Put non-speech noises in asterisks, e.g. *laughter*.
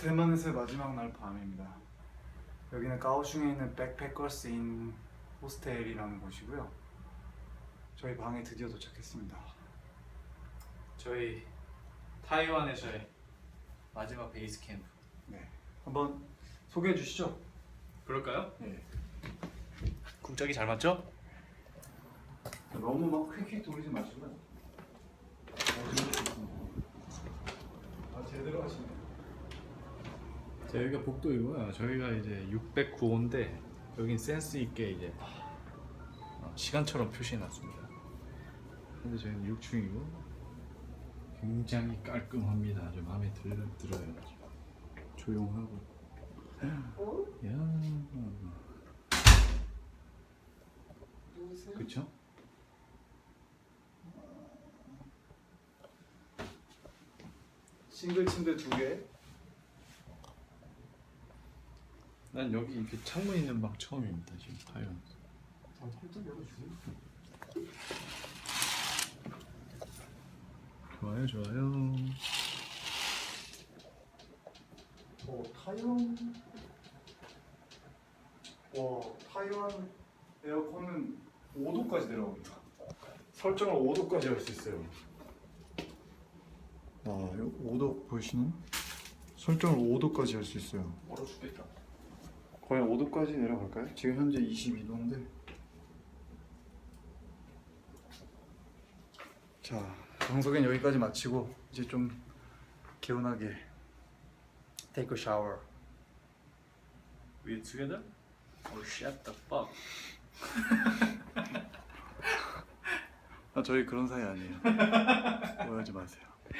대만에서의 마지막 날 밤입니다. 여기는 가오슝에 있는 백패커스 인 호스텔이라는 곳이고요. 저희 방에 드디어 도착했습니다. 저희 타이완에서의 마지막 베이스 캠프. 네, 한번 소개해 주시죠. 그럴까요? 네. 국적이 잘 맞죠? 너무 막 휙휙 돌리지 마시고요. 아 제대로 하시네. 자, 여기가 복도이고요. 저희가 이제 609호인데 여긴 센스 있게 이제 어, 시간처럼 표시해놨습니다. 근데 저희는 6층이고 굉장히 깔끔합니다. 아주 마음에 들, 들어요. 조용하고. 야, 그쵸? 싱글 침대 두 개. 난 여기 이렇게 창문 있는 방 처음입니다. 지금 타이완. 아. 좋아요, 좋아요. 어, 타이완. 와, 타이완 에어컨은 5도까지 내려갑니다. 설정을 5도까지 할 수 있어요. 아, 5도 보이시나요? 설정을 5도까지 할 수 있어요. 얼어 죽겠다. 거의 5도까지 내려갈까요? 지금 현재 22도인데. 자, 방송엔 여기까지 마치고 이제 좀 개운하게 take a shower. We together? Or shut the fuck? *laughs* 아, 저희 그런 사이 아니에요. 오해하지 마세요.